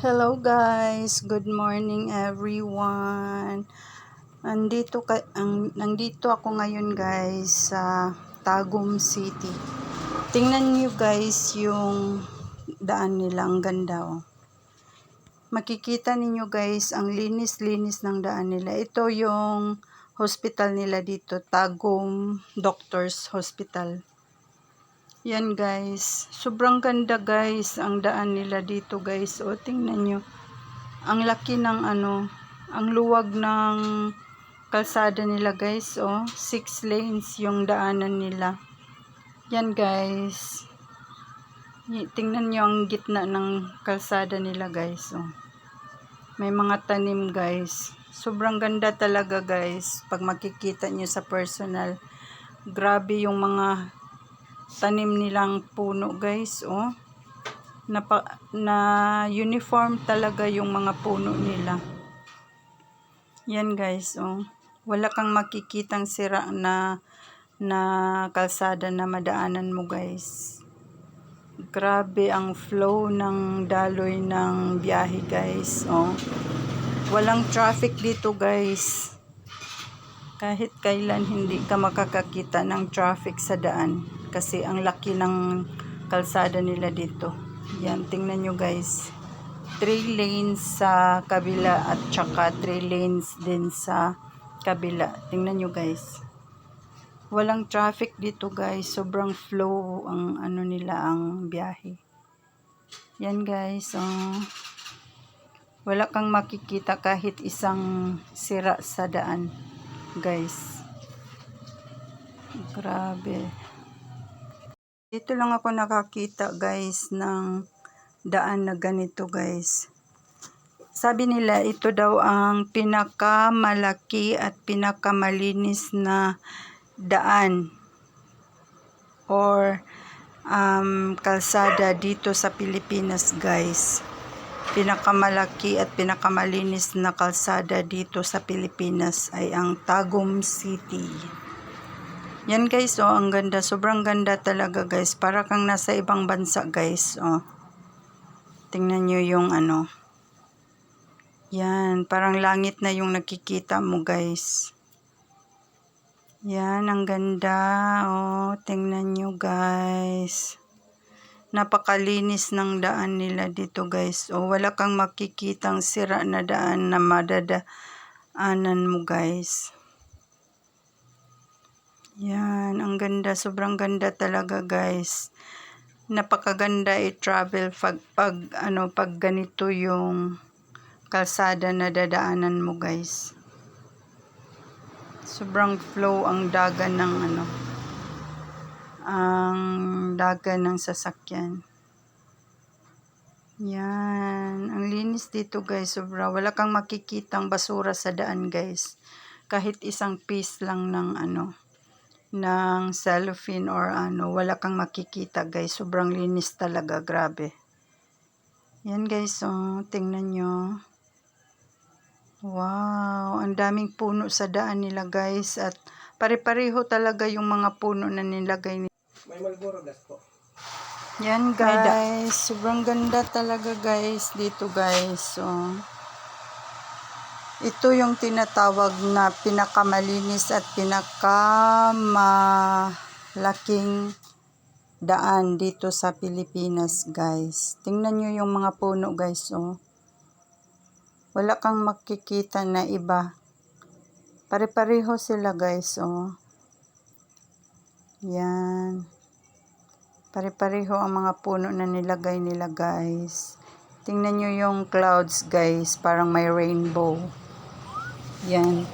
Hello guys, good morning everyone. Nandito ka ang nandito ako ngayon guys sa Tagum City. Tingnan niyo guys yung daan nila ang ganda oh. Makikita ninyo guys ang linis-linis ng daan nila. Ito yung hospital nila dito, Tagum Doctors Hospital. Yan guys. Sobrang ganda guys ang daan nila dito guys. O tingnan nyo. Ang laki ng ano, ang luwag ng kalsada nila guys. O, six lanes yung daanan nila. Yan guys. Tingnan nyo ang gitna ng kalsada nila guys. O. May mga tanim guys. Sobrang ganda talaga guys. Pag makikita nyo sa personal. Grabe yung mga tanim nilang puno guys oh. Na, na uniform talaga yung mga puno nila. Yan guys oh. Wala kang makikitang sira na na kalsada na madaanan mo guys. Grabe ang flow ng daloy ng biyahe guys oh. Walang traffic dito guys. Kahit kailan hindi ka makakakita ng traffic sa daan kasi ang laki ng kalsada nila dito yan tingnan nyo guys 3 lanes sa kabila at saka 3 lanes din sa kabila tingnan nyo guys walang traffic dito guys sobrang flow ang ano nila ang biyahe yan guys oh. wala kang makikita kahit isang sira sa daan guys. Grabe. Dito lang ako nakakita guys ng daan na ganito guys. Sabi nila ito daw ang pinakamalaki at pinakamalinis na daan or um, kalsada dito sa Pilipinas guys pinakamalaki at pinakamalinis na kalsada dito sa Pilipinas ay ang Tagum City. Yan guys, oh, ang ganda. Sobrang ganda talaga guys. Para kang nasa ibang bansa guys, oh. Tingnan nyo yung ano. Yan, parang langit na yung nakikita mo guys. Yan, ang ganda. Oh, tingnan nyo guys napakalinis ng daan nila dito guys. O wala kang makikitang sira na daan na madadaanan mo guys. Yan, ang ganda. Sobrang ganda talaga guys. Napakaganda i-travel pag, pag, ano, pag ganito yung kalsada na dadaanan mo guys. Sobrang flow ang dagan ng ano, ang daga ng sasakyan. Yan. Ang linis dito guys. Sobra. Wala kang makikitang basura sa daan guys. Kahit isang piece lang ng ano ng cellophane or ano. Wala kang makikita guys. Sobrang linis talaga. Grabe. Yan guys. Oh, tingnan nyo. Wow. Ang daming puno sa daan nila guys. At pare-pareho talaga yung mga puno na nilagay nila. May Malboro gas po. Yan guys, sobrang ganda talaga guys dito guys. So, ito yung tinatawag na pinakamalinis at pinakamalaking daan dito sa Pilipinas guys. Tingnan nyo yung mga puno guys. Oh. Wala kang makikita na iba. Pare-pareho sila guys. Oh. Yan. Pare-pareho ang mga puno na nilagay nila guys. Tingnan nyo yung clouds guys. Parang may rainbow. Yan.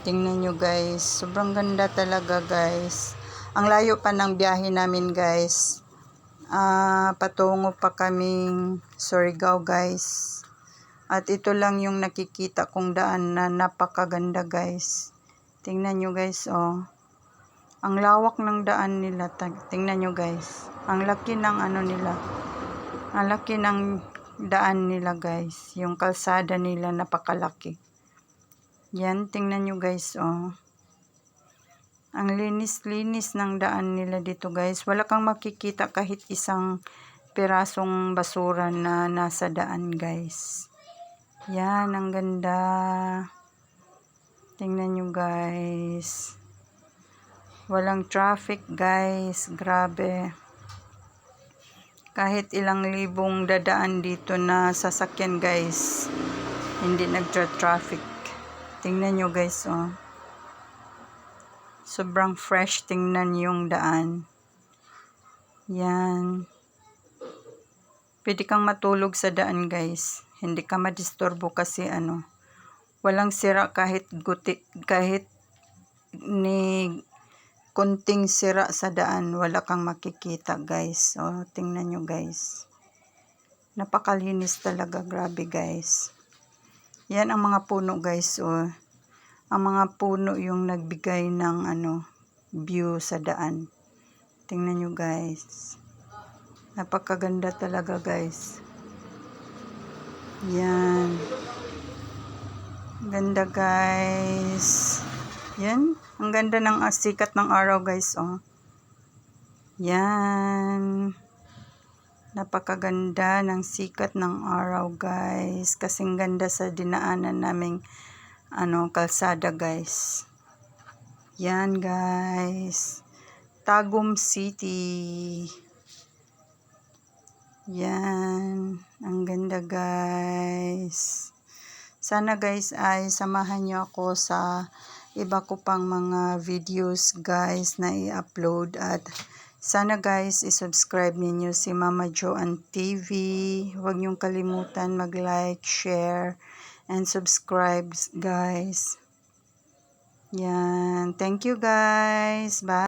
Tingnan nyo guys. Sobrang ganda talaga guys. Ang layo pa ng biyahe namin guys. Ah, patungo pa kaming Surigao guys. At ito lang yung nakikita kong daan na napakaganda guys. Tingnan nyo guys oh. Ang lawak ng daan nila. Tingnan nyo guys. Ang laki ng ano nila. Ang laki ng daan nila guys. Yung kalsada nila napakalaki. Yan, tingnan nyo guys oh. Ang linis-linis ng daan nila dito guys. Wala kang makikita kahit isang pirasong basura na nasa daan guys. Yan, ang ganda. Tingnan nyo guys. Walang traffic guys. Grabe. Kahit ilang libong dadaan dito na sasakyan guys. Hindi nagtra-traffic. Tingnan nyo guys oh. Sobrang fresh tingnan yung daan. Yan. Pwede kang matulog sa daan guys. Hindi ka madisturbo kasi ano. Walang sira kahit guti, kahit ni kunting sira sa daan. Wala kang makikita guys. O, tingnan nyo guys. Napakalinis talaga. Grabe guys. Yan ang mga puno guys. O, ang mga puno yung nagbigay ng ano view sa daan. Tingnan nyo guys. Napakaganda talaga guys. Yan. Ganda guys. Yan. Ang ganda ng ah, sikat ng araw guys. Oh. Yan. Napakaganda ng sikat ng araw guys. Kasing ganda sa dinaanan naming ano, kalsada guys. Yan guys. Tagum City. Yan. Ang ganda guys. Sana guys ay samahan nyo ako sa iba ko pang mga videos guys na i-upload at sana guys i-subscribe ninyo si Mama Joan TV. Huwag niyong kalimutan mag-like, share, and subscribe guys. Yan. Thank you guys. Bye.